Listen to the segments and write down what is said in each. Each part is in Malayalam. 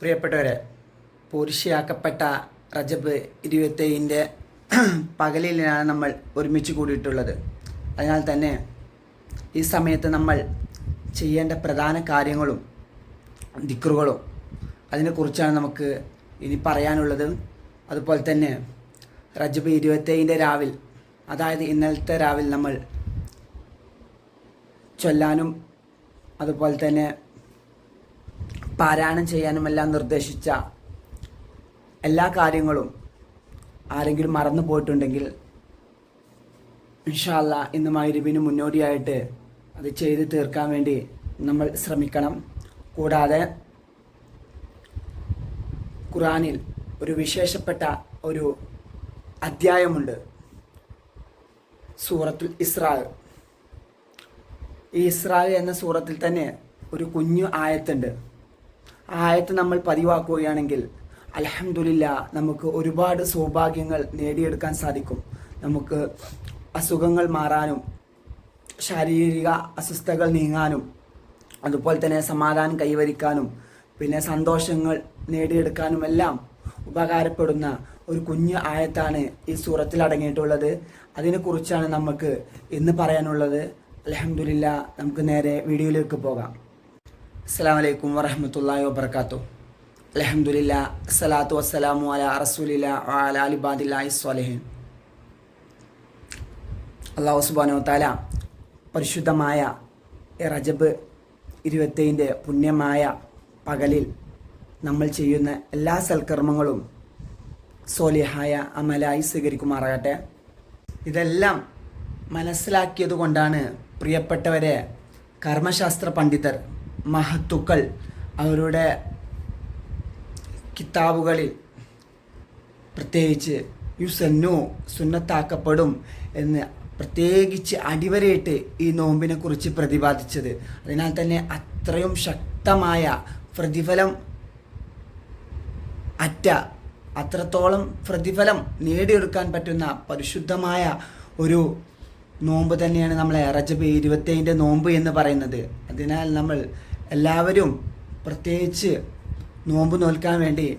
പ്രിയപ്പെട്ടവരെ പൂർഷിയാക്കപ്പെട്ട റജബ് ഇരുപത്തേഴിന്റെ പകലിലാണ് നമ്മൾ ഒരുമിച്ച് കൂടിയിട്ടുള്ളത്. അതിനാൽ തന്നെ ഈ സമയത്ത് നമ്മൾ ചെയ്യേണ്ട പ്രധാന കാര്യങ്ങളും ദിക്റുകളും അതിനെക്കുറിച്ചാണ് നമുക്ക് ഇനി പറയാനുള്ളത്. അതുപോലെ തന്നെ റജബ് ഇരുപത്തേഴിന്റെ രാവിൽ അതായത് ഇന്നലത്തെ രാവിൽ നമ്മൾ ചൊല്ലാനും അതുപോലെ തന്നെ പാരായണം ചെയ്യാനുമെല്ലാം നിർദ്ദേശിച്ച എല്ലാ കാര്യങ്ങളും ആരെങ്കിലും മറന്നു പോയിട്ടുണ്ടെങ്കിൽ ഇൻഷാല്ല ഇന്ന് മൈരുവിന് മുന്നോടിയായിട്ട് അത് ചെയ്ത് തീർക്കാൻ വേണ്ടി നമ്മൾ ശ്രമിക്കണം. കൂടാതെ ഖുറാനിൽ ഒരു വിശേഷപ്പെട്ട ഒരു അധ്യായമുണ്ട്. സൂറത്തുൽ ഇസ്രാൽ ഈ ഇസ്രാൽ എന്ന സൂറത്തിൽ തന്നെ ഒരു കുഞ്ഞു ആയത്തുണ്ട്. ആയത്ത് നമ്മൾ പതിവാക്കുകയാണെങ്കിൽ അലഹമില്ല നമുക്ക് ഒരുപാട് സൗഭാഗ്യങ്ങൾ നേടിയെടുക്കാൻ സാധിക്കും. നമുക്ക് അസുഖങ്ങൾ മാറാനും ശാരീരിക അസ്വസ്ഥകൾ നീങ്ങാനും അതുപോലെ തന്നെ സമാധാനം കൈവരിക്കാനും പിന്നെ സന്തോഷങ്ങൾ നേടിയെടുക്കാനും എല്ലാം ഉപകാരപ്പെടുന്ന ഒരു കുഞ്ഞ് ആയത്താണ് ഈ സൂറത്തിൽ അടങ്ങിയിട്ടുള്ളത്. അതിനെക്കുറിച്ചാണ് നമുക്ക് ഇന്ന് പറയാനുള്ളത്. അലഹമില്ല നമുക്ക് നേരെ വീഡിയോയിലേക്ക് പോകാം. അസ്സാം വലൈക്കും വറഹമത്തല്ലാഹി വാബർക്കാത്തു അലഹമുല്ല സലാത്തു വസ്സലാമു അല റസൂലില്ല അല അലിബാദില്ലാഹി സ്വാലഹീൻ. അള്ളാഹു സുബാനോ താല പരിശുദ്ധമായ റജബ് ഇരുപത്തേഴിന്റെ പുണ്യമായ പകലിൽ നമ്മൾ ചെയ്യുന്ന എല്ലാ സൽക്കർമ്മങ്ങളും സോലിഹായ അമലായി സ്വീകരിക്കുമാറാകട്ടെ. ഇതെല്ലാം മനസ്സിലാക്കിയത് കൊണ്ടാണ് പ്രിയപ്പെട്ടവരെ കർമ്മശാസ്ത്ര പണ്ഡിതർ മഹത്തുക്കൾ അവരുടെ കിതാബുകളിൽ പ്രത്യേകിച്ച് യുസന്നു സുന്നത്താക്കപ്പെടും എന്ന് പ്രത്യേകിച്ച് അടിവരയിട്ട് ഈ നോമ്പിനെ കുറിച്ച് പ്രതിപാദിച്ചത്. അതിനാൽ തന്നെ അത്രയും ശക്തമായ പ്രതിഫലം അറ്റ അത്രത്തോളം പ്രതിഫലം നേടിയെടുക്കാൻ പറ്റുന്ന പരിശുദ്ധമായ ഒരു നോമ്പ് തന്നെയാണ് നമ്മളെ റജബ് ഇരുപത്തേഴിന്റെ നോമ്പ് എന്ന് പറയുന്നത്. അതിനാൽ നമ്മൾ എല്ലാവരും പ്രത്യേകിച്ച് നോമ്പ് നോൽക്കാൻ വേണ്ടി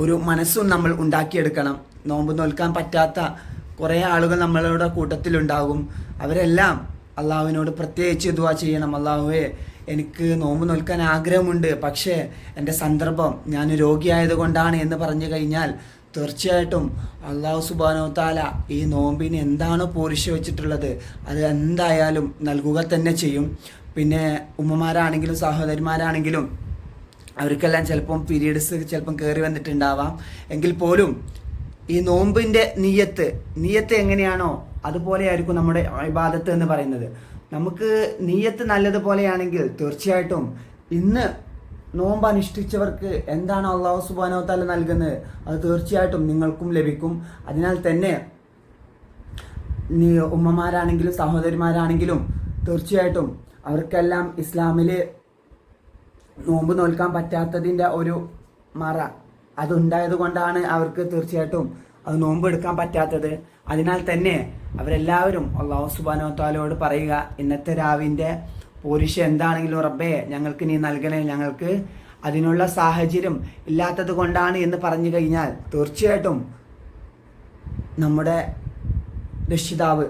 ഒരു മനസ്സും നമ്മൾ ഉണ്ടാക്കിയെടുക്കണം. നോമ്പ് നോൽക്കാൻ പറ്റാത്ത കുറേ ആളുകൾ നമ്മളുടെ കൂട്ടത്തിലുണ്ടാകും. അവരെല്ലാം അള്ളാഹുവിനോട് പ്രത്യേകിച്ച് ദുവാ ചെയ്യണം. അള്ളാഹുവെ എനിക്ക് നോമ്പ് നോൽക്കാൻ ആഗ്രഹമുണ്ട്. പക്ഷേ എന്റെ സന്ദർഭം ഞാൻ രോഗിയായത് കൊണ്ടാണ് എന്ന് പറഞ്ഞു കഴിഞ്ഞാൽ തീർച്ചയായിട്ടും അള്ളാഹു സുബാനോ താല ഈ നോമ്പിന് എന്താണ് പോരിശ വെച്ചിട്ടുള്ളത്? അത് എന്തായാലും നൽകുക തന്നെ ചെയ്യും. പിന്നെ ഉമ്മമാരാണെങ്കിലും സഹോദരിമാരാണെങ്കിലും അവർക്കെല്ലാം ചിലപ്പം പീരീഡ്സ് ചിലപ്പം കയറി വന്നിട്ടുണ്ടാവാം. എങ്കിൽ പോലും ഈ നോമ്പിന്റെ നീയത്ത് നീയത്ത് എങ്ങനെയാണോ അതുപോലെയായിരിക്കും നമ്മുടെ ഇബാദത്ത് എന്ന് പറയുന്നത്. നമുക്ക് നീയത്ത് നല്ലതുപോലെയാണെങ്കിൽ തീർച്ചയായിട്ടും ഇന്ന് നോമ്പ് അനുഷ്ഠിച്ചവർക്ക് എന്താണ് അള്ളാഹു സുബാനോ തല നൽകുന്നത്? അത് തീർച്ചയായിട്ടും നിങ്ങൾക്കും ലഭിക്കും. അതിനാൽ തന്നെ ഉമ്മമാരാണെങ്കിലും സഹോദരിമാരാണെങ്കിലും തീർച്ചയായിട്ടും അവർക്കെല്ലാം ഇസ്ലാമിൽ നോമ്പ് നോൽക്കാൻ പറ്റാത്തതിന്റെ ഒരു മറ അതുണ്ടായത് കൊണ്ടാണ് അവർക്ക് തീർച്ചയായിട്ടും അത് നോമ്പ് എടുക്കാൻ പറ്റാത്തത്. അതിനാൽ തന്നെ അവരെല്ലാവരും അള്ളാഹു സുബാനോ താലോട് പറയുക ഇന്നത്തെ രാവിന്റെ പോരിഷ എന്താണെങ്കിലും റബ്ബേ ഞങ്ങൾക്ക് നീ നൽകണേ ഞങ്ങൾക്ക് അതിനുള്ള സാഹചര്യം ഇല്ലാത്തത് കൊണ്ടാണ് എന്ന് പറഞ്ഞു കഴിഞ്ഞാൽ തീർച്ചയായിട്ടും നമ്മുടെ രക്ഷിതാവ്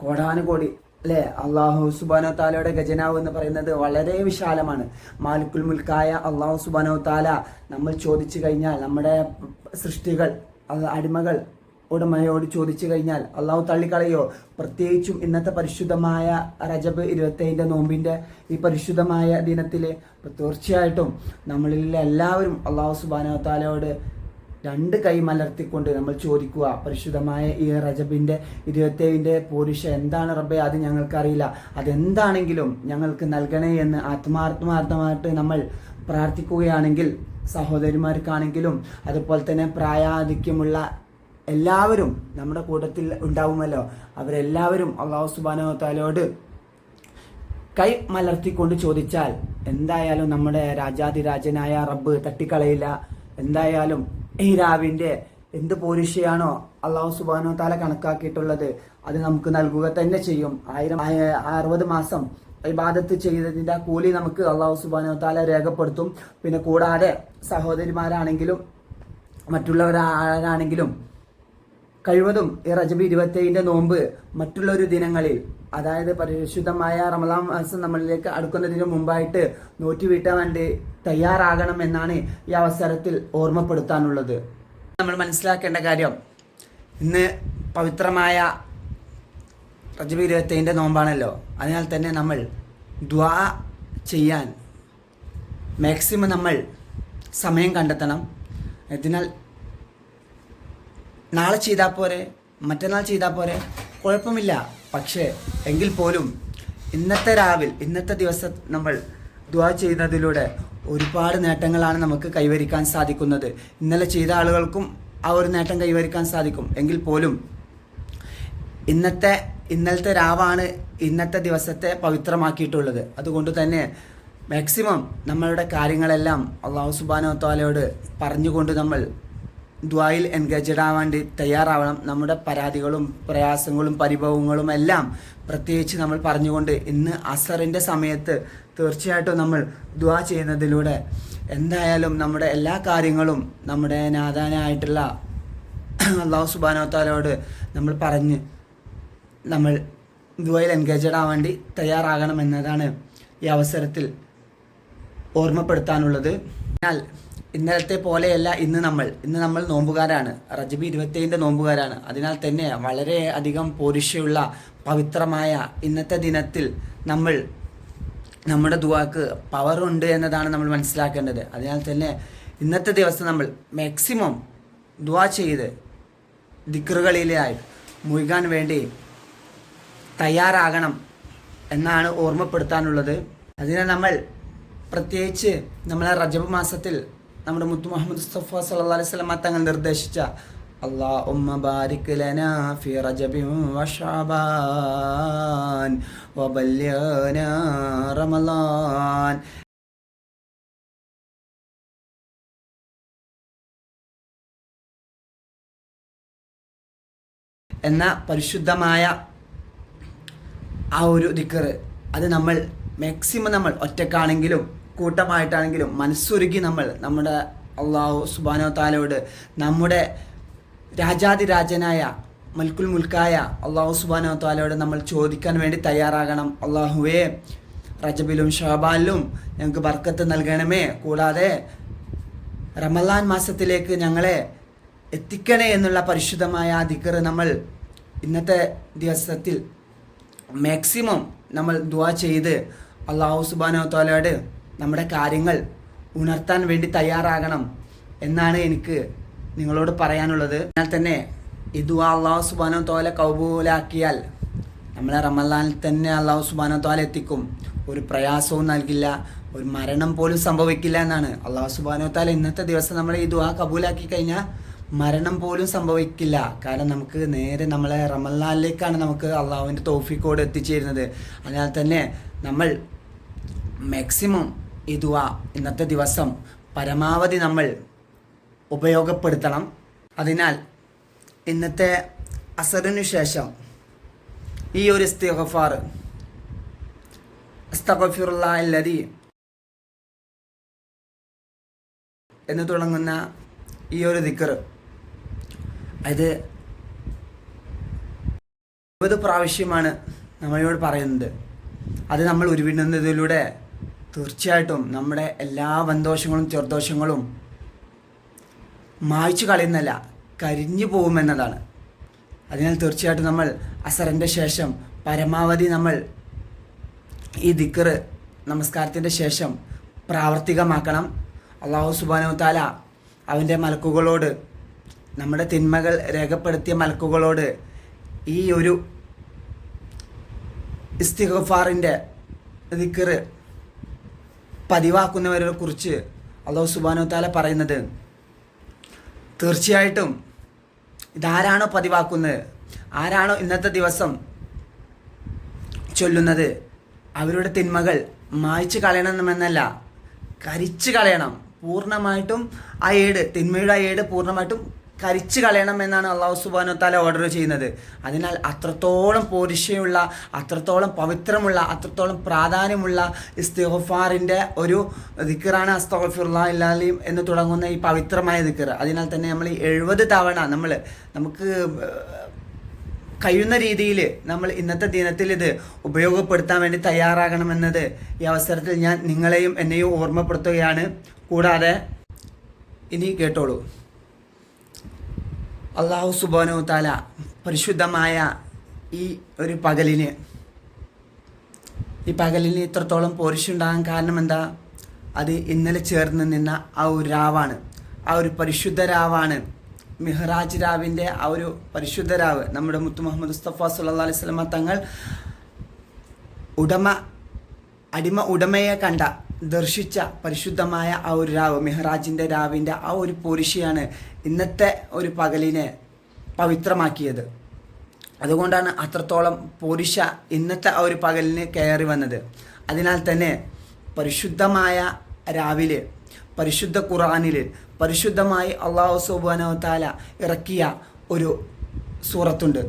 കോടാനുകോടി അല്ലേ? അള്ളാഹു സുബാനോ താലയുടെ ഖജനാവ് എന്ന് പറയുന്നത് വളരെ വിശാലമാണ്. മാലിക്കുൽ മുൽക്കായ അള്ളാഹു സുബാനോ താല നമ്മൾ ചോദിച്ചു കഴിഞ്ഞാൽ നമ്മുടെ സൃഷ്ടികൾ അടിമകൾ ഉടമയോട് ചോദിച്ചു കഴിഞ്ഞാൽ അള്ളാഹു തള്ളിക്കളയോ? പ്രത്യേകിച്ചും ഇന്നത്തെ പരിശുദ്ധമായ റജബ് ഇരുപത്തേഴിന്റെ നോമ്പിന്റെ ഈ പരിശുദ്ധമായ ദിനത്തിൽ തീർച്ചയായിട്ടും നമ്മളിൽ എല്ലാവരും അള്ളാഹു സുബാനോ താലയോട് രണ്ട് കൈ മലർത്തിക്കൊണ്ട് നമ്മൾ ചോദിക്കുക പരിശുദ്ധമായ ഈ റജബിന്റെ ഇരുപത്തേഴിന്റെ പോരിഷ എന്താണ് റബ്ബെ? അത് ഞങ്ങൾക്കറിയില്ല. അതെന്താണെങ്കിലും ഞങ്ങൾക്ക് നൽകണേ എന്ന് ആത്മാർത്ഥമാർത്ഥമായിട്ട് നമ്മൾ പ്രാർത്ഥിക്കുകയാണെങ്കിൽ സഹോദരിമാർക്കാണെങ്കിലും അതുപോലെ തന്നെ പ്രായാധിക്യമുള്ള എല്ലാവരും നമ്മുടെ കൂട്ടത്തിൽ ഉണ്ടാവുമല്ലോ. അവരെല്ലാവരും അള്ളാഹു സുബാനോ താലോട് കൈ മലർത്തിക്കൊണ്ട് ചോദിച്ചാൽ എന്തായാലും നമ്മുടെ രാജാതിരാജനായ റബ്ബ് തട്ടിക്കളയില്ല. എന്തായാലും ഈ രാവിന്റെ എന്ത് പോരിഷയാണോ അള്ളാഹു സുബാനോ താല കണക്കാക്കിയിട്ടുള്ളത് അത് നമുക്ക് നൽകുക തന്നെ ചെയ്യും. ആയിരം ആയ- അറുപത് മാസം ഇബാദത്ത് ചെയ്തതിന്റെ കൂലി നമുക്ക് അള്ളാഹു സുബാനോ താല രേഖപ്പെടുത്തും. പിന്നെ കൂടാതെ സഹോദരിമാരാണെങ്കിലും മറ്റുള്ളവരാണെങ്കിലും കഴിവതും ഈ റജബ് ഇരുപത്തേഴിന്റെ നോമ്പ് മറ്റുള്ളൊരു ദിനങ്ങളിൽ അതായത് പരിശുദ്ധമായ റമദാൻ മാസം നമ്മളിലേക്ക് അടുക്കുന്നതിന് മുമ്പായിട്ട് നോറ്റി വീട്ടാൻ വേണ്ടി തയ്യാറാകണം എന്നാണ് ഈ അവസരത്തിൽ ഓർമ്മപ്പെടുത്താനുള്ളത്. നമ്മൾ മനസ്സിലാക്കേണ്ട കാര്യം ഇന്ന് പവിത്രമായ റജബ് ഇരുപത്തേഴിന്റെ നോമ്പാണല്ലോ. അതിനാൽ തന്നെ നമ്മൾ ദ്വാ ചെയ്യാൻ മാക്സിമം നമ്മൾ സമയം കണ്ടെത്തണം. അതിനാൽ നാളെ ചെയ്താൽ പോരെ മറ്റന്നാൾ ചെയ്താൽ പോരെ. കുഴപ്പമില്ല. പക്ഷേ എങ്കിൽ പോലും ഇന്നത്തെ രാവിൽ ഇന്നത്തെ ദിവസം നമ്മൾ ദ്വാ ചെയ്യുന്നതിലൂടെ ഒരുപാട് നേട്ടങ്ങളാണ് നമുക്ക് കൈവരിക്കാൻ സാധിക്കുന്നത്. ഇന്നലെ ചെയ്ത ആളുകൾക്കും ആ ഒരു നേട്ടം കൈവരിക്കാൻ സാധിക്കും. എങ്കിൽ പോലും ഇന്നത്തെ ഇന്നലത്തെ രാവാണ് ഇന്നത്തെ ദിവസത്തെ പവിത്രമാക്കിയിട്ടുള്ളത്. അതുകൊണ്ട് തന്നെ മാക്സിമം നമ്മളുടെ കാര്യങ്ങളെല്ലാം അള്ളാഹു സുബാനോ താലയോട് പറഞ്ഞുകൊണ്ട് നമ്മൾ ദ്വായിൽ എൻഗേജഡ് ആവാൻ തയ്യാറാവണം. നമ്മുടെ പരാതികളും പ്രയാസങ്ങളും പരിഭവങ്ങളും എല്ലാം പ്രത്യേകിച്ച് നമ്മൾ പറഞ്ഞുകൊണ്ട് ഇന്ന് അസറിന്റെ സമയത്ത് തീർച്ചയായിട്ടും നമ്മൾ ദ്വാ ചെയ്യുന്നതിലൂടെ എന്തായാലും നമ്മുടെ എല്ലാ കാര്യങ്ങളും നമ്മുടെ നാദാനായിട്ടുള്ള അള്ളാഹു സുബാനോ താലയോട് നമ്മൾ പറഞ്ഞ് നമ്മൾ ദ്വയിൽ എൻഗേജഡ് ആവാൻ വേണ്ടി തയ്യാറാകണം എന്നതാണ് ഈ അവസരത്തിൽ ഓർമ്മപ്പെടുത്താനുള്ളത്. എന്നാൽ ഇന്നലത്തെ പോലെയല്ല ഇന്ന് നമ്മൾ. ഇന്ന് നമ്മൾ നോമ്പുകാരാണ്. റജബി ഇരുപത്തേഴിന്റെ നോമ്പുകാരാണ്. അതിനാൽ തന്നെ വളരെ അധികം പോരിശയുള്ള പവിത്രമായ ഇന്നത്തെ ദിനത്തിൽ നമ്മൾ നമ്മുടെ ദുവാക്ക് പവറുണ്ട് എന്നതാണ് നമ്മൾ മനസ്സിലാക്കേണ്ടത്. അതിനാൽ തന്നെ ഇന്നത്തെ ദിവസം നമ്മൾ മാക്സിമം ദുവാ ചെയ്ത് ദിക്റുകളിലായി മുഴുകാൻ വേണ്ടി തയ്യാറാകണം എന്നാണ് ഓർമ്മപ്പെടുത്താനുള്ളത്. അതിനാൽ നമ്മൾ പ്രത്യേകിച്ച് നമ്മളെ റജബ് മാസത്തിൽ നമ്മുടെ മുത്തു മുഹമ്മദ് മുസ്തഫ സല്ലല്ലാഹു അലൈഹി വസല്ലം തങ്ങൾ നിർദ്ദേശിച്ച اللهم بارك لنا في رجب وشعبان وبلغنا رمضان എന്ന പരിശുദ്ധമായ ആ ഒരു ദിക്കറ് അത് നമ്മൾ മാക്സിമം നമ്മൾ ഒറ്റക്കാണെങ്കിലും കൂട്ടമായിട്ടാണെങ്കിലും മനസ്സൊരുക്കി നമ്മൾ നമ്മുടെ അള്ളാഹു സുബാനോ താലോട് നമ്മുടെ രാജാതിരാജനായ മൽക്കുൽ മുൽക്കായ അള്ളാഹു സുബാനോ താലോട് നമ്മൾ ചോദിക്കാൻ വേണ്ടി തയ്യാറാകണം. അള്ളാഹുവേ റജബിലും ഷാബാലിലും ഞങ്ങൾക്ക് ബർക്കത്ത് നൽകണമേ. കൂടാതെ റമലാൻ മാസത്തിലേക്ക് ഞങ്ങളെ എത്തിക്കണേ എന്നുള്ള പരിശുദ്ധമായ ദിക്കർ നമ്മൾ ഇന്നത്തെ ദിവസത്തിൽ മാക്സിമം നമ്മൾ ദുവാ ചെയ്ത് അള്ളാഹു സുബാനോ തോലയോട് നമ്മുടെ കാര്യങ്ങൾ ഉണർത്താൻ വേണ്ടി തയ്യാറാകണം എന്നാണ് എനിക്ക് നിങ്ങളോട് പറയാനുള്ളത്. എന്നാൽ തന്നെ ദുവാ അള്ളാഹു സുബാനോ തോല കൗബൂലാക്കിയാൽ നമ്മളെ റമലാനിൽ തന്നെ അള്ളാഹു സുബാനോ തോല എത്തിക്കും. ഒരു പ്രയാസവും നൽകില്ല ഒരു മരണം പോലും സംഭവിക്കില്ല എന്നാണ്. അള്ളാഹു സുബാനോ താല ഇന്നത്തെ ദിവസം നമ്മൾ ഈ ദുവാ കബൂലാക്കി കഴിഞ്ഞാൽ മരണം പോലും സംഭവിക്കില്ല. കാരണം നമുക്ക് നേരെ നമ്മളെ റമലാനിലേക്കാണ് നമുക്ക് അള്ളാഹുവിന്റെ തോഫിക്കോട് എത്തിച്ചേരുന്നത്. അതിനാൽ തന്നെ നമ്മൾ മാക്സിമം ഈ ഇന്നത്തെ ദിവസം പരമാവധി നമ്മൾ ഉപയോഗപ്പെടുത്തണം. അതിനാൽ ഇന്നത്തെ അസറിനു ശേഷം ഈ ഒരു ഇസ്തിഗഫാർ അസ്തഗഫിറുല്ലാഹി എന്ന് തുടങ്ങുന്ന ഈ ഒരു ദിക്കർ അത് ഇരുപത് പ്രാവശ്യമാണ് നമ്മളോട് പറയുന്നത്. അത് നമ്മൾ ഉരുവിടുന്നതിലൂടെ തീർച്ചയായിട്ടും നമ്മുടെ എല്ലാ വന്തോഷങ്ങളും ചെറുദോഷങ്ങളും മായ്ച്ചു കളയുന്നല്ല കരിഞ്ഞു പോകുമെന്നതാണ്. അതിനാൽ തീർച്ചയായിട്ടും നമ്മൾ അസറിന്റെ ശേഷം പരമാവധി നമ്മൾ ഈ ദിക്കറ് നമസ്കാരത്തിന്റെ ശേഷം പ്രാവർത്തികമാക്കണം. അള്ളാഹു സുബാനോ താല അവന്റെ മലക്കുകളോട് നമ്മുടെ തിന്മകൾ രേഖപ്പെടുത്തിയ മലക്കുകളോട് ഈ ഒരു ഇസ്തിഗഫാറിന്റെ ദിക്കറ് പതിവാക്കുന്നവരെ കുറിച്ച് അള്ളാഹു സുബാനു താല പറയുന്നത്. തീർച്ചയായിട്ടും ഇതാരാണോ പതിവാക്കുന്നത്? ആരാണോ ഇന്നത്തെ ദിവസം ചൊല്ലുന്നത്? അവരുടെ തിന്മകൾ മായ്ച്ചു കളയണമെന്നല്ല കരിച്ചു കളയണം. പൂർണമായിട്ടും ആ ഏട് തിന്മയുടെ ആ ഏട് പൂർണമായിട്ടും കരിച്ചു കളയണം എന്നാണ് അള്ളാഹു സുബാനു താല ഓർഡർ ചെയ്യുന്നത്. അതിനാൽ അത്രത്തോളം പോരിശയുള്ള അത്രത്തോളം പവിത്രമുള്ള അത്രത്തോളം പ്രാധാന്യമുള്ള ഇസ്തിഗ്ഫാറിന്റെ ഒരു ദിക്കറാണ് അസ്തഫിറുല്ലാ ഇല്ലാലിം എന്ന് തുടങ്ങുന്ന ഈ പവിത്രമായ ദിക്കർ അതിനാൽ തന്നെ നമ്മൾ എഴുപത് തവണ നമ്മൾ നമുക്ക് കഴിയുന്ന രീതിയിൽ നമ്മൾ ഇന്നത്തെ ദിനത്തിൽ ഇത് ഉപയോഗപ്പെടുത്താൻ വേണ്ടി തയ്യാറാകണമെന്നത് ഈ അവസരത്തിൽ ഞാൻ നിങ്ങളെയും എന്നെയും ഓർമ്മപ്പെടുത്തുകയാണ്. കൂടാതെ ഇനി കേട്ടോളൂ. അള്ളാഹു സുബാനോ താല പരിശുദ്ധമായ ഈ ഒരു പകലിന് ഈ പകലിന് ഇത്രത്തോളം പോരിശുണ്ടാകാൻ കാരണം എന്താ? അത് ഇന്നലെ ചേർന്ന് നിന്ന ആ ഒരു രാവാണ്. ആ ഒരു പരിശുദ്ധ രാവാണ്. മിഹ്റാജ് രാവിന്റെ ആ ഒരു പരിശുദ്ധ രാവ്. നമ്മുടെ മുത്തു മുഹമ്മദ് മുസ്തഫ സുല്ലാ അലൈഹി സ്വലമ തങ്ങൾ ഉടമ അടിമ ഉടമയെ കണ്ട ദർശിച്ച പരിശുദ്ധമായ ആ ഒരു രാവ് മെഹ്റാജിന്റെ രാവിന്റെ ആ ഒരു പോരിശയാണ് ഇന്നത്തെ ഒരു പകലിനെ പവിത്രമാക്കിയത്. അതുകൊണ്ടാണ് അത്രത്തോളം പുരുഷ ഇന്നത്തെ ആ ഒരു പകലിന് കയറി വന്നത്. അതിനാൽ തന്നെ പരിശുദ്ധമായ രാവിലെ പരിശുദ്ധ ഖുറാനിൽ പരിശുദ്ധമായി അള്ളാഹു സുബാനോ താല ഇറക്കിയ ഒരു സൂറത്തുണ്ട്.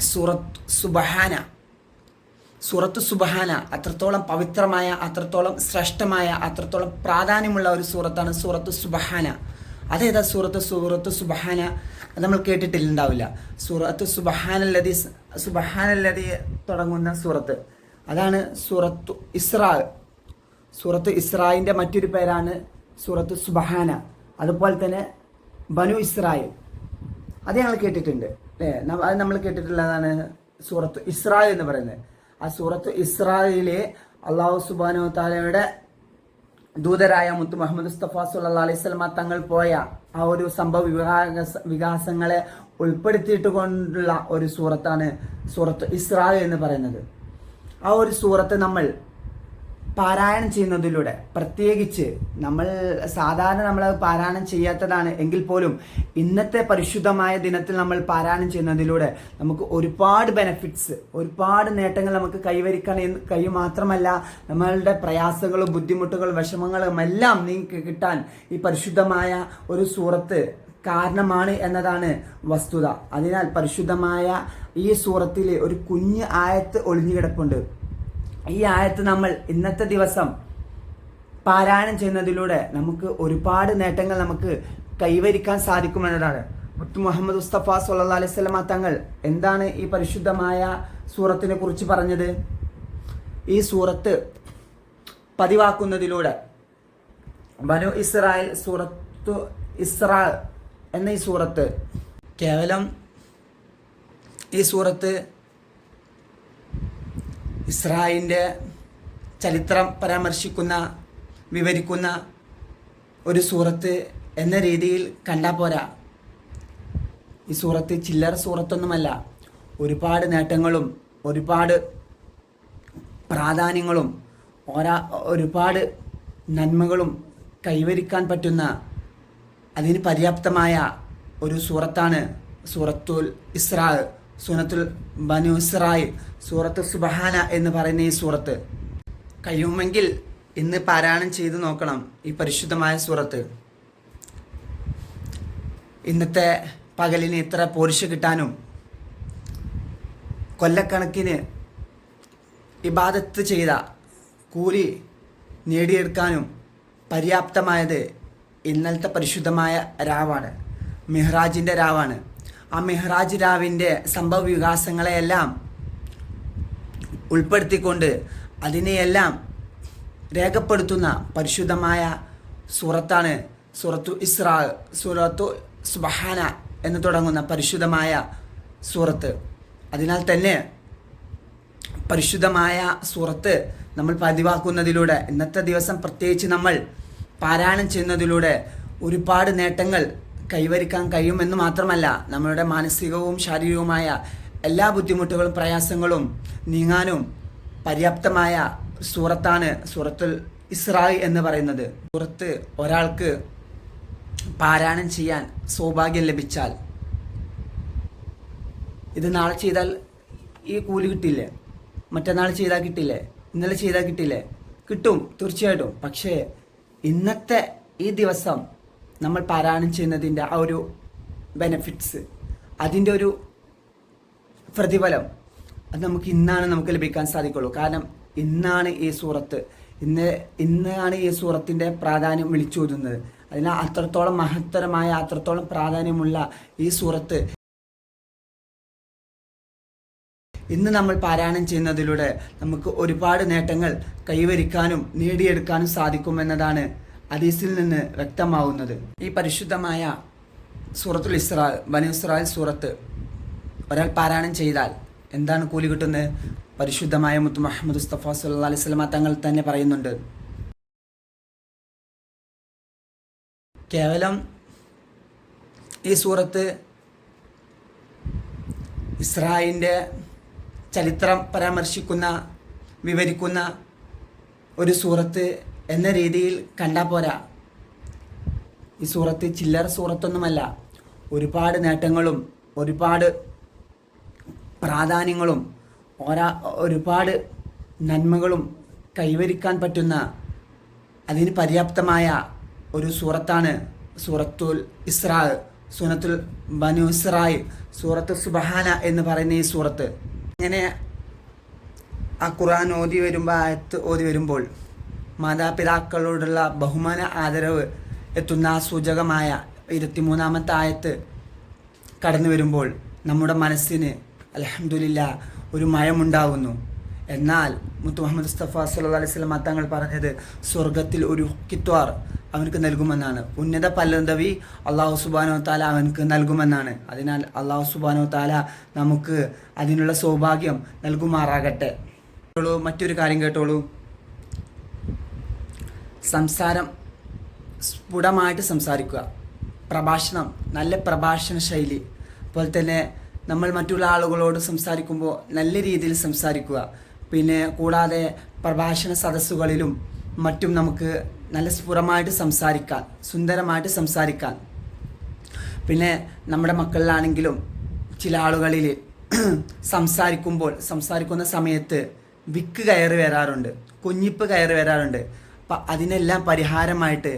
സൂറത്ത് സുബഹാന. സൂറത്ത് സുബഹാന അത്രത്തോളം പവിത്രമായ അത്രത്തോളം ശ്രേഷ്ഠമായ അത്രത്തോളം പ്രാധാന്യമുള്ള ഒരു സൂറത്താണ് സൂറത്ത് സുബഹാന. അതേതാ സൂറത്ത് സൂറത്ത് സുബഹാന? അത് നമ്മൾ കേട്ടിട്ടില്ലുണ്ടാവില്ല. സൂറത്ത് സുബഹാനല്ലതി സുബഹാനല്ലതി തുടങ്ങുന്ന സൂറത്ത്. അതാണ് സൂറത്ത് ഇസ്രാ. സൂറത്ത് ഇസ്രായിന്റെ മറ്റൊരു പേരാണ് സൂറത്ത് സുബഹാന. അതുപോലെ തന്നെ ബനു ഇസ്രായേൽ. അത് ഞങ്ങൾ കേട്ടിട്ടുണ്ട് അല്ലേ? അത് നമ്മൾ കേട്ടിട്ടുള്ളതാണ് സൂറത്ത് ഇസ്രായേൽ എന്ന് പറയുന്നത്. ആ സൂറത്ത് ഇസ്രായേലിലെ അള്ളാഹു സുബാനു താലയുടെ ദൂതരായ മുത്ത് മുഹമ്മദ് മുസ്തഫ സുല്ലാ അലൈഹി സ്വലമ തങ്ങൾ പോയ ആ ഒരു സംഭവ വികാസ വികാസങ്ങളെ ഉൾപ്പെടുത്തിയിട്ട് കൊണ്ടുള്ള ഒരു സൂറത്താണ് സൂറത്ത് ഇസ്രാ എന്ന് പറയുന്നത്. ആ ഒരു സൂറത്ത് നമ്മൾ പാരായണം ചെയ്യുന്നതിലൂടെ പ്രത്യേകിച്ച് നമ്മൾ സാധാരണ നമ്മൾ പാരായണം ചെയ്യാത്തതാണ് എങ്കിൽ പോലും ഇന്നത്തെ പരിശുദ്ധമായ ദിനത്തിൽ നമ്മൾ പാരായണം ചെയ്യുന്നതിലൂടെ നമുക്ക് ഒരുപാട് ബെനഫിറ്റ്സ് ഒരുപാട് നേട്ടങ്ങൾ നമുക്ക് കൈവരിക്കാൻ കഴിയും മാത്രമല്ല നമ്മളുടെ പ്രയാസങ്ങളും ബുദ്ധിമുട്ടുകളും വിഷമങ്ങളും എല്ലാം നിങ്ങൾക്ക് കിട്ടാൻ ഈ പരിശുദ്ധമായ ഒരു സൂറത്ത് കാരണമാണ് എന്നതാണ് വസ്തുത. അതിനാൽ പരിശുദ്ധമായ ഈ സൂറത്തിൽ ഒരു കുഞ്ഞ് ആയത്ത് ഒളിഞ്ഞു കിടപ്പുണ്ട് ഈ ആയത്ത് നമ്മൾ ഇന്നത്തെ ദിവസം പാരായണം ചെയ്യുന്നതിലൂടെ നമുക്ക് ഒരുപാട് നേട്ടങ്ങൾ നമുക്ക് കൈവരിക്കാൻ സാധിക്കുമെന്നതാണ് മുത്തു മുഹമ്മദ് മുസ്തഫ സല്ലാ അലൈഹി സ്വലമ തങ്ങൾ എന്താണ് ഈ പരിശുദ്ധമായ സൂറത്തിനെ കുറിച്ച് പറഞ്ഞത്? ഈ സൂറത്ത് പതിവാക്കുന്നതിലൂടെ ബനു ഇസ്രായേൽ സൂറത്തു ഇസ്രാ എന്ന ഈ സൂറത്ത് കേവലം ഈ സൂറത്ത് ഇസ്രായേലിന്റെ ചരിത്രം പരാമർശിക്കുന്ന വിവരിക്കുന്ന ഒരു സൂറത്ത് എന്ന രീതിയിൽ കണ്ടാൽ പോരാ. ഈ സൂറത്ത് ചില്ലറ സൂറത്തൊന്നുമല്ല. ഒരുപാട് നേട്ടങ്ങളും ഒരുപാട് പ്രാധാന്യങ്ങളും ഒരാ ഒരുപാട് നന്മകളും കൈവരിക്കാൻ പറ്റുന്ന അതിന് പര്യാപ്തമായ ഒരു സൂറത്താണ് സൂറത്തുൽ ഇസ്രാ. സൂറത്തുൽ ബനു ഇസ്രായിൽ സൂറത്ത് സുബഹാന എന്ന് പറയുന്ന ഈ സൂറത്ത്. കഴിയുമെങ്കിൽ ഇന്ന് പാരായണം ചെയ്ത് നോക്കണം ഈ പരിശുദ്ധമായ സൂറത്ത്. ഇന്നത്തെ പകലിന് ഇത്ര പോരിശ കിട്ടാനും കൊല്ലക്കണക്കിന് ഇബാദത്ത് ചെയ്ത കൂലി നേടിയെടുക്കാനും പര്യാപ്തമായത് ഇന്നലത്തെ പരിശുദ്ധമായ രാവാണ് മെഹ്റാജിന്റെ രാവാണ്. ആ മെഹ്റാജ് രാവിന്റെ സംഭവ വികാസങ്ങളെയെല്ലാം ഉൾപ്പെടുത്തിക്കൊണ്ട് അതിനെയെല്ലാം രേഖപ്പെടുത്തുന്ന പരിശുദ്ധമായ സൂറത്താണ് സൂറത്തു ഇസ്രാ സൂറത്തു സുബഹാന എന്ന് തുടങ്ങുന്ന പരിശുദ്ധമായ സൂറത്ത്. അതിനാൽ തന്നെ പരിശുദ്ധമായ സൂറത്ത് നമ്മൾ പതിവാക്കുന്നതിലൂടെ ഇന്നത്തെ ദിവസം പ്രത്യേകിച്ച് നമ്മൾ പാരായണം ചെയ്യുന്നതിലൂടെ ഒരുപാട് നേട്ടങ്ങൾ കൈവരിക്കാൻ കഴിയുമെന്ന് മാത്രമല്ല നമ്മളുടെ മാനസികവും ശാരീരികവുമായ എല്ലാ ബുദ്ധിമുട്ടുകളും പ്രയാസങ്ങളും നീങ്ങാനും പര്യാപ്തമായ സൂറത്താണ് സൂറത്തുൽ ഇസ്രായി എന്ന് പറയുന്നത്. സൂറത്ത് ഒരാൾക്ക് പാരായണം ചെയ്യാൻ സൗഭാഗ്യം ലഭിച്ചാൽ ഇത് നാളെ ചെയ്താൽ ഈ കൂലി കിട്ടില്ലേ? മറ്റന്നാൾ ചെയ്താൽ കിട്ടില്ലേ? ഇന്നലെ ചെയ്താൽ കിട്ടില്ലേ? കിട്ടും തീർച്ചയായിട്ടും. പക്ഷേ ഇന്നത്തെ ഈ ദിവസം നമ്മൾ പാരായണം ചെയ്യുന്നതിന്റെ ആ ഒരു ബെനഫിറ്റ്സ് അതിന്റെ ഒരു പ്രതിഫലം അത് നമുക്ക് ഇന്നാണ് നമുക്ക് ലഭിക്കാൻ സാധിക്കുള്ളൂ. കാരണം ഇന്നാണ് ഈ സൂറത്ത്. ഇന്ന് ഇന്നാണ് ഈ സൂറത്തിന്റെ പ്രാധാന്യം വിളിച്ചോതുന്നത്. അതിനാൽ അത്രത്തോളം മഹത്തരമായ അത്രത്തോളം പ്രാധാന്യമുള്ള ഈ സൂറത്ത്. ഇന്ന് നമ്മൾ പാരായണം ചെയ്യുന്നതിലൂടെ നമുക്ക് ഒരുപാട് നേട്ടങ്ങൾ കൈവരിക്കാനും നേടിയെടുക്കാനും സാധിക്കുമെന്നതാണ് ഹദീസിൽ നിന്ന് വ്യക്തമാവുന്നത് ഈ പരിശുദ്ധമായ സൂറത്തുൽ ഇസ്രാൽ ബനു സൂറത്ത് ഒരാൾ പാരായണം ചെയ്താൽ എന്താണ് കൂലി കിട്ടുന്നത്? പരിശുദ്ധമായ മുത്തു മുഹമ്മദ് മുസ്തഫ സുല്ലാ അലൈഹി സ്വലമ തങ്ങൾ തന്നെ പറയുന്നുണ്ട്. കേവലം ഈ സൂറത്ത് ഇസ്രായിന്റെ ചരിത്രം പരാമർശിക്കുന്ന വിവരിക്കുന്ന ഒരു സൂറത്ത് എന്ന രീതിയിൽ കണ്ടാൽ പോരാ. ഈ സൂറത്ത് ചില്ലറ സൂറത്തൊന്നുമല്ല. ഒരുപാട് നേട്ടങ്ങളും ഒരുപാട് പ്രാധാന്യങ്ങളും ഒരാ ഒരുപാട് നന്മകളും കൈവരിക്കാൻ പറ്റുന്ന അതിന് പര്യാപ്തമായ ഒരു സൂറത്താണ് സൂറത്തുൽ ഇസ്രാ സൂറത്തുൽ ബനു ഇസ്രായ് സൂറത്ത് സുബഹാന എന്ന് പറയുന്ന ഈ സൂറത്ത്. ഇങ്ങനെ ആ ഖുർആൻ ഓതി വരുമ്പോൾ ആയത്ത് ഓതി വരുമ്പോൾ മാതാപിതാക്കളോടുള്ള ബഹുമാന ആദരവ് എത്തുന്ന സൂചകമായ ഇരുപത്തിമൂന്നാമത്തെ ആയത്ത് കടന്നു വരുമ്പോൾ നമ്മുടെ മനസ്സിന് അലഹമില്ല ഒരു മയമുണ്ടാകുന്നു എന്നാൽ മുത്തു മുഹമ്മദ് മുസ്തഫ സല്ലു അലൈഹി സ്വലം തങ്ങൾ പറഞ്ഞത് സ്വർഗത്തിൽ ഒരു കിത്വാർ അവനക്ക് നൽകുമെന്നാണ്. ഉന്നത പല്ലന്തവി അള്ളാഹു സുബാനോ താല അവനക്ക് നൽകുമെന്നാണ്. അതിനാൽ അള്ളാഹു സുബാനോ താല നമുക്ക് അതിനുള്ള സൗഭാഗ്യം നൽകുമാറാകട്ടെ. മറ്റൊരു കാര്യം കേട്ടോളൂ. സംസാരം സ്ഫുടമായിട്ട് സംസാരിക്കുക. പ്രഭാഷണം നല്ല പ്രഭാഷണ ശൈലി. അതുപോലെ തന്നെ നമ്മൾ മറ്റുള്ള ആളുകളോട് സംസാരിക്കുമ്പോൾ നല്ല രീതിയിൽ സംസാരിക്കുക. പിന്നെ കൂടാതെ പ്രഭാഷണ സദസ്സുകളിലും മറ്റും നമുക്ക് നല്ല സ്ഫുടമായിട്ട് സംസാരിക്കാൻ സുന്ദരമായിട്ട് സംസാരിക്കാൻ. പിന്നെ നമ്മുടെ മക്കളിലാണെങ്കിലും ചില ആളുകളിൽ സംസാരിക്കുമ്പോൾ സംസാരിക്കുന്ന സമയത്ത് വിക്ക് കയറി വരാറുണ്ട് കുഞ്ഞിപ്പ് കയറി വരാറുണ്ട്. അതിനെല്ലാം പരിഹാരമായിട്ട്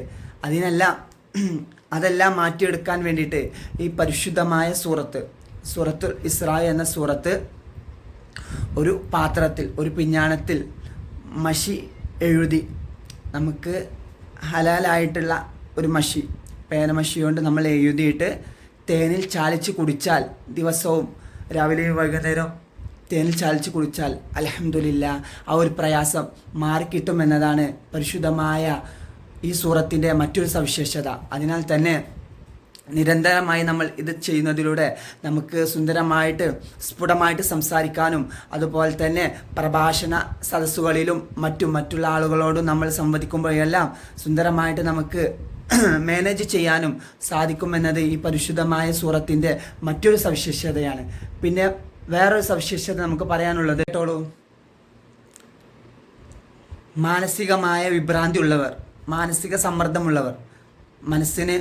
അതിനെല്ലാം അതെല്ലാം മാറ്റിയെടുക്കാൻ വേണ്ടിയിട്ട് ഈ പരിശുദ്ധമായ സൂറത്ത് സൂറത്ത് ഇസ്രായ എന്ന സൂറത്ത് ഒരു പാത്രത്തിൽ ഒരു പിഞ്ഞാണത്തിൽ മഷി എഴുതി നമുക്ക് ഹലാലായിട്ടുള്ള ഒരു മഷി പേനമഷി കൊണ്ട് നമ്മൾ എഴുതിയിട്ട് തേനിൽ ചാലിച്ച് കുടിച്ചാൽ ദിവസവും രാവിലെയും വൈകുന്നേരം തേനിൽ ചാലിച്ച് കുളിച്ചാൽ അലഹമില്ല ആ ഒരു പ്രയാസം മാറിക്കിട്ടുമെന്നതാണ് പരിശുദ്ധമായ ഈ സൂറത്തിന്റെ മറ്റൊരു സവിശേഷത. അതിനാൽ തന്നെ നിരന്തരമായി നമ്മൾ ഇത് ചെയ്യുന്നതിലൂടെ നമുക്ക് സുന്ദരമായിട്ട് സ്ഫുടമായിട്ട് സംസാരിക്കാനും അതുപോലെ തന്നെ പ്രഭാഷണ സദസ്സുകളിലും മറ്റും മറ്റുള്ള ആളുകളോടും നമ്മൾ സംവദിക്കുമ്പോഴെല്ലാം സുന്ദരമായിട്ട് നമുക്ക് മാനേജ് ചെയ്യാനും സാധിക്കുമെന്നത് ഈ പരിശുദ്ധമായ സൂറത്തിന്റെ മറ്റൊരു സവിശേഷതയാണ്. പിന്നെ വേറൊരു സവിശേഷത നമുക്ക് പറയാനുള്ളത്. കേട്ടോളൂ. മാനസികമായ വിഭ്രാന്തി ഉള്ളവർ മാനസിക സമ്മർദ്ദമുള്ളവർ മനസ്സിന്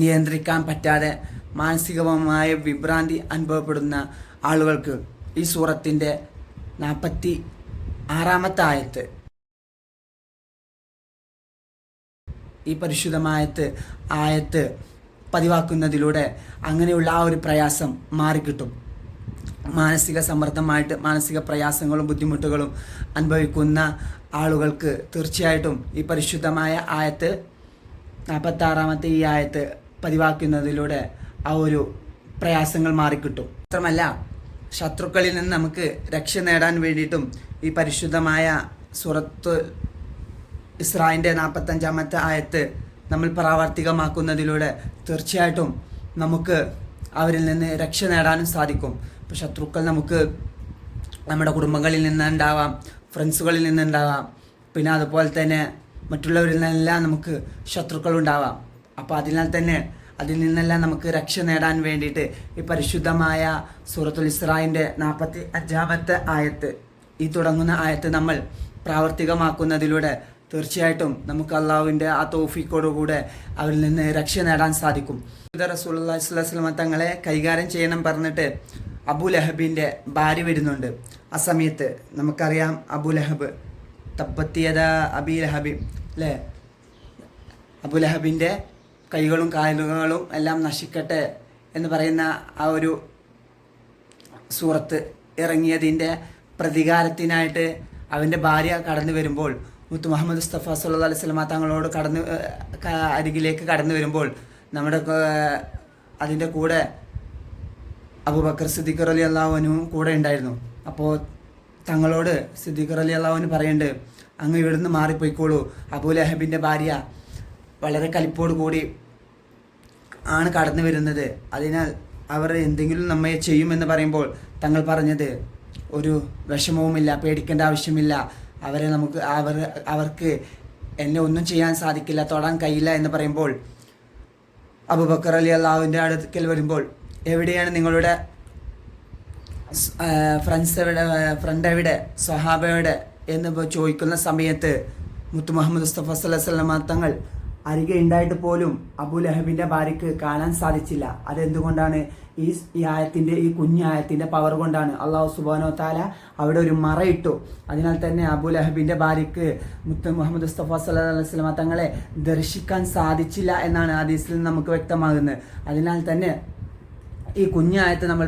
നിയന്ത്രിക്കാൻ പറ്റാതെ മാനസികമായ വിഭ്രാന്തി അനുഭവപ്പെടുന്ന ആളുകൾക്ക് ഈ സൂറത്തിന്റെ നാൽപ്പത്തി ആറാമത്തെ ആയത്ത് ഈ പരിശുദ്ധമായത്ത് ആയത്ത് പതിവാക്കുന്നതിലൂടെ അങ്ങനെയുള്ള ആ ഒരു പ്രയാസം മാറിക്കിട്ടും. മാനസിക സമ്മർദ്ദമായിട്ട് മാനസിക പ്രയാസങ്ങളും ബുദ്ധിമുട്ടുകളും അനുഭവിക്കുന്ന ആളുകൾക്ക് തീർച്ചയായിട്ടും ഈ പരിശുദ്ധമായ ആയത്ത് നാൽപ്പത്താറാമത്തെ ഈ ആയത്ത് പതിവാക്കുന്നതിലൂടെ ആ ഒരു പ്രയാസങ്ങൾ മാറിക്കിട്ടും. മാത്രമല്ല ശത്രുക്കളിൽ നിന്ന് നമുക്ക് രക്ഷ നേടാൻ വേണ്ടിയിട്ടും ഈ പരിശുദ്ധമായ സുറത്ത് ഇസ്രായിന്റെ നാൽപ്പത്തഞ്ചാമത്തെ ആയത്ത് നമ്മൾ പ്രാവർത്തികമാക്കുന്നതിലൂടെ തീർച്ചയായിട്ടും നമുക്ക് അവരിൽ നിന്ന് രക്ഷ നേടാനും സാധിക്കും. ഇപ്പോൾ ശത്രുക്കൾ നമുക്ക് നമ്മുടെ കുടുംബങ്ങളിൽ നിന്നുണ്ടാവാം ഫ്രണ്ട്സുകളിൽ നിന്നുണ്ടാവാം പിന്നെ അതുപോലെ തന്നെ മറ്റുള്ളവരിൽ നിന്നെല്ലാം നമുക്ക് ശത്രുക്കളുണ്ടാവാം അപ്പോൾ അതിനാൽ തന്നെ അതിൽ നിന്നെല്ലാം നമുക്ക് രക്ഷ നേടാൻ വേണ്ടിയിട്ട് ഈ പരിശുദ്ധമായ സൂറത്തുൽ ഇസ്രായിന്റെ നാൽപ്പത്തി അഞ്ചാമത്തെ ആയത്ത് ഈ തുടങ്ങുന്ന ആയത്ത് നമ്മൾ പ്രാവർത്തികമാക്കുന്നതിലൂടെ തീർച്ചയായിട്ടും നമുക്ക് അള്ളാഹുവിന്റെ ആ തോഫിക്കോടുകൂടെ അവരിൽ നിന്ന് രക്ഷ നേടാൻ സാധിക്കും. റസൂൽസ്ലമ തങ്ങളെ കൈകാര്യം ചെയ്യണം പറഞ്ഞിട്ട് അബു ലഹബിന്റെ ഭാര്യ വരുന്നുണ്ട്. ആ സമയത്ത് നമുക്കറിയാം അബു ലഹബ് തപ്പത്തിയത അബി ലഹബി അല്ലേ? അബുലഹബിന്റെ കൈകളും കാലുകളും എല്ലാം നശിക്കട്ടെ എന്ന് പറയുന്ന ആ ഒരു സൂറത്ത് ഇറങ്ങിയതിന്റെ പ്രതികാരത്തിനായിട്ട് അവന്റെ ഭാര്യ കടന്നു വരുമ്പോൾ മുത്ത് മുഹമ്മദ് മുസ്തഫ സല്ലു അലൈഹി സ്വലമ തങ്ങളോട് കടന്ന് അരികിലേക്ക് കടന്നു വരുമ്പോൾ നമ്മുടെ അതിന്റെ കൂടെ അബൂബക്കർ സിദ്ദീഖർ അലി അള്ളാഹുവിനും കൂടെ ഉണ്ടായിരുന്നു. അപ്പോൾ തങ്ങളോട് സിദ്ദീഖർ അലി അള്ളാഹുവിന് പറയുന്നുണ്ട് അങ്ങ് ഇവിടുന്ന് മാറിപ്പോയിക്കോളൂ. അബൂ ലഹബിന്റെ ഭാര്യ വളരെ കലിപ്പോട് കൂടി ആണ് കടന്നു വരുന്നത്. അതിനാൽ അവർ എന്തെങ്കിലും നമ്മെ ചെയ്യുമെന്ന് പറയുമ്പോൾ തങ്ങൾ പറഞ്ഞത് ഒരു വിഷമവുമില്ല പേടിക്കേണ്ട ആവശ്യമില്ല. അവരെ നമുക്ക് അവർ അവർക്ക് എന്നെ ഒന്നും ചെയ്യാൻ സാധിക്കില്ല തൊടാൻ കഴിയില്ല എന്ന് പറയുമ്പോൾ അബുബക്കർ അലി അള്ളാഹുവിന്റെ അടുക്കൽ വരുമ്പോൾ എവിടെയാണ് നിങ്ങളുടെ ഫ്രണ്ട്സ് എവിടെ ഫ്രണ്ട് എവിടെ സ്വഹാബ എന്ന് ചോദിക്കുന്ന സമയത്ത് മുത്തു മുഹമ്മദ് മുസ്തഫ സല്ലല്ലാഹു തങ്ങൾ അരികെ ഉണ്ടായിട്ട് പോലും അബു ലഹബിന്റെ കാണാൻ സാധിച്ചില്ല. അതെന്തുകൊണ്ടാണ്? ഈ ഈ ആയത്തിന്റെ ഈ കുഞ്ഞായത്തിന്റെ പവർ കൊണ്ടാണ്. അള്ളാഹു സുബാനോ താല അവിടെ ഒരു മറയിട്ടു. അതിനാൽ തന്നെ അബു ലഹബിന്റെ മുത്ത മുഹമ്മദ് മുസ്തഫ വസല്ലമ തങ്ങളെ ദർശിക്കാൻ സാധിച്ചില്ല എന്നാണ് ഹദീസിൽ നിന്ന് നമുക്ക് വ്യക്തമാകുന്നത്. അതിനാൽ തന്നെ ഈ കുഞ്ഞായത്ത് നമ്മൾ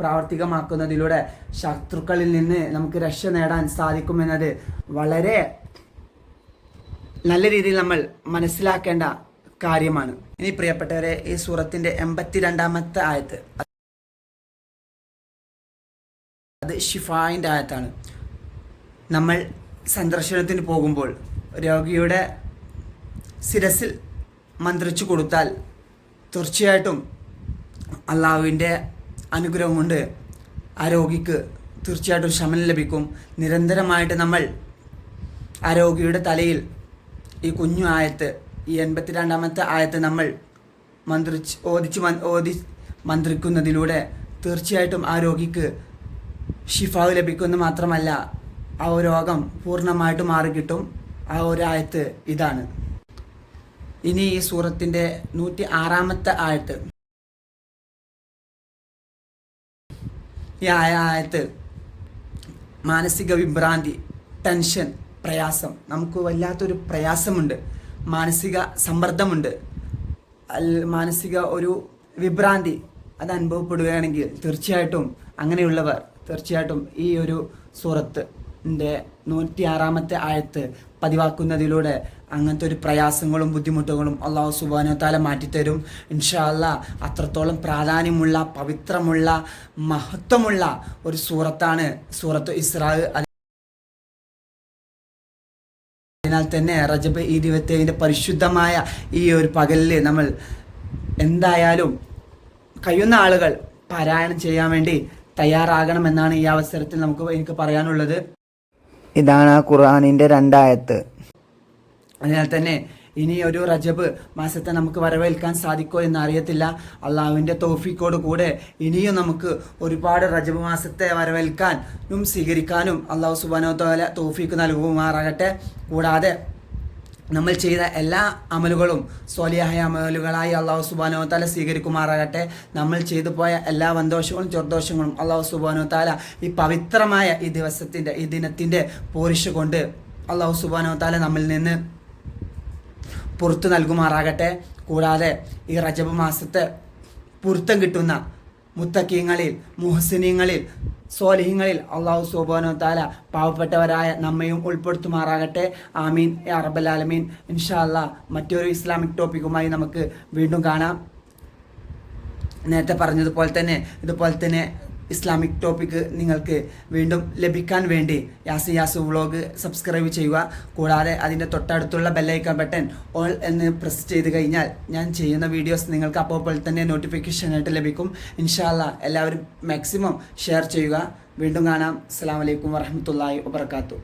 പ്രാവർത്തികമാക്കുന്നതിലൂടെ ശത്രുക്കളിൽ നിന്ന് നമുക്ക് രക്ഷ നേടാൻ സാധിക്കുമെന്നത് വളരെ നല്ല രീതിയിൽ നമ്മൾ മനസ്സിലാക്കേണ്ട കാര്യമാണ്. ഇനി പ്രിയപ്പെട്ടവരെ ഈ സൂറത്തിന്റെ എൺപത്തിരണ്ടാമത്തെ ആയത്ത്. അത് ഷിഫായിന്റെ ആയത്താണ്. നമ്മൾ സന്ദർശനത്തിന് പോകുമ്പോൾ രോഗിയുടെ ശിരസിൽ മന്ത്രിച്ചു കൊടുത്താൽ തീർച്ചയായിട്ടും അള്ളാഹുവിന്റെ അനുഗ്രഹം കൊണ്ട് ആ രോഗിക്ക് തീർച്ചയായിട്ടും ശമനം ലഭിക്കും. നിരന്തരമായിട്ട് നമ്മൾ ആ രോഗിയുടെ തലയിൽ ഈ കുഞ്ഞു ആയത്ത് ഈ എൺപത്തി രണ്ടാമത്തെ ആയത്ത് നമ്മൾ മന്ത്രിച്ച് ഓദിച്ച് ഓതി മന്ത്രിക്കുന്നതിലൂടെ തീർച്ചയായിട്ടും ആ രോഗിക്ക് ഷിഫാവ് ലഭിക്കുമെന്ന് മാത്രമല്ല ആ രോഗം പൂർണമായിട്ട് മാറിക്കിട്ടും. ആ ഒരു ആയത്ത് ഇതാണ്. ഇനി ഈ സൂറത്തിന്റെ നൂറ്റി ആറാമത്തെ ആയത്ത്. ഈ ആയ ആയത്ത് മാനസിക വിഭ്രാന്തി ടെൻഷൻ പ്രയാസം. നമുക്ക് വല്ലാത്തൊരു പ്രയാസമുണ്ട്. മാനസിക സമ്മർദ്ദമുണ്ട്. മാനസിക ഒരു വിഭ്രാന്തി അത് അനുഭവപ്പെടുകയാണെങ്കിൽ തീർച്ചയായിട്ടും അങ്ങനെയുള്ളവർ തീർച്ചയായിട്ടും ഈ ഒരു സുഹൃത്ത് നൂറ്റി ആറാമത്തെ ആയത്ത് പതിവാക്കുന്നതിലൂടെ അങ്ങനത്തെ ഒരു പ്രയാസങ്ങളും ബുദ്ധിമുട്ടുകളും അള്ളാഹു സുബാനോ താല മാറ്റിത്തരും. ഇൻഷാല്ല അത്രത്തോളം പ്രാധാന്യമുള്ള പവിത്രമുള്ള മഹത്വമുള്ള ഒരു സൂറത്താണ് സൂറത്ത് ഇസ്രാ തന്നെ റജബ് ഈ ദിവസത്തെ പരിശുദ്ധമായ ഈ ഒരു പകലിൽ നമ്മൾ എന്തായാലും കഴിയുന്ന ആളുകൾ പാരായണം ചെയ്യാൻ വേണ്ടി തയ്യാറാകണമെന്നാണ് ഈ അവസരത്തിൽ നമുക്ക് എനിക്ക് പറയാനുള്ളത്. ഇതാണ് ആ ഖുർആാനിന്റെ രണ്ടായത്ത്. അതിനാൽ തന്നെ ഇനി ഒരു റജബ് മാസത്തെ നമുക്ക് വരവേൽക്കാൻ സാധിക്കുമോ എന്ന് അറിയത്തില്ല അള്ളാഹുവിന്റെ തോഫിക്കോട് കൂടെ ഇനിയും നമുക്ക് ഒരുപാട് റജബ് മാസത്തെ വരവേൽക്കാനും സ്വീകരിക്കാനും അള്ളാഹു സുബാനോ തോല തോഫിക്ക് നൽകുമാറാകട്ടെ. കൂടാതെ നമ്മൾ ചെയ്ത എല്ലാ അമലുകളും സ്വലിയായ അമലുകളായി അള്ളാഹു സുബാനോ താല സ്വീകരിക്കുമാറാകട്ടെ. നമ്മൾ ചെയ്തു പോയ എല്ലാ വന്തോഷങ്ങളും ചെറുദോഷങ്ങളും അള്ളാഹു സുബാനോ താല ഈ പവിത്രമായ ഈ ദിവസത്തിന്റെ ഈ ദിനത്തിന്റെ പോരിഷ് കൊണ്ട് അള്ളാഹു സുബാനോ താല നമ്മിൽ നിന്ന് പുറത്തു നൽകുമാറാകട്ടെ. കൂടാതെ ഈ റജബ് മാസത്തെ പുറത്തം കിട്ടുന്ന മുത്തക്കീങ്ങളിൽ മുഹസിനീങ്ങളിൽ സോലിഹിങ്ങളിൽ അള്ളാഹു സുബാനോ താല പാവപ്പെട്ടവരായ നമ്മയും ഉൾപ്പെടുത്തുമാറാകട്ടെ. ആമീൻ. അറബലാലമീൻ ആലമീൻ. ഇൻഷാ അല്ലാ മറ്റൊരു ഇസ്ലാമിക് ടോപ്പിക്കുമായി നമുക്ക് വീണ്ടും കാണാം. നേരത്തെ പറഞ്ഞതുപോലെ തന്നെ ഇതുപോലെ തന്നെ ഇസ്ലാമിക് ടോപ്പിക്ക് നിങ്ങൾക്ക് വീണ്ടും ലഭിക്കാൻ വേണ്ടി യാസി യാസു വ്ളോഗ് സബ്സ്ക്രൈബ് ചെയ്യുക. കൂടാതെ അതിന്റെ തൊട്ടടുത്തുള്ള ബെല്ലൈക്കൺ ബട്ടൺ ഓൾ എന്ന് പ്രസ് ചെയ്ത് കഴിഞ്ഞാൽ ഞാൻ ചെയ്യുന്ന വീഡിയോസ് നിങ്ങൾക്ക് അപ്പോൾ തന്നെ നോട്ടിഫിക്കേഷൻ ആയിട്ട് ലഭിക്കും. ഇൻഷാല്ല എല്ലാവരും മാക്സിമം ഷെയർ ചെയ്യുക. വീണ്ടും കാണാം. അസ്സാം വലൈക്കും വരഹമത്തല്ലാ വാബർക്കാത്തു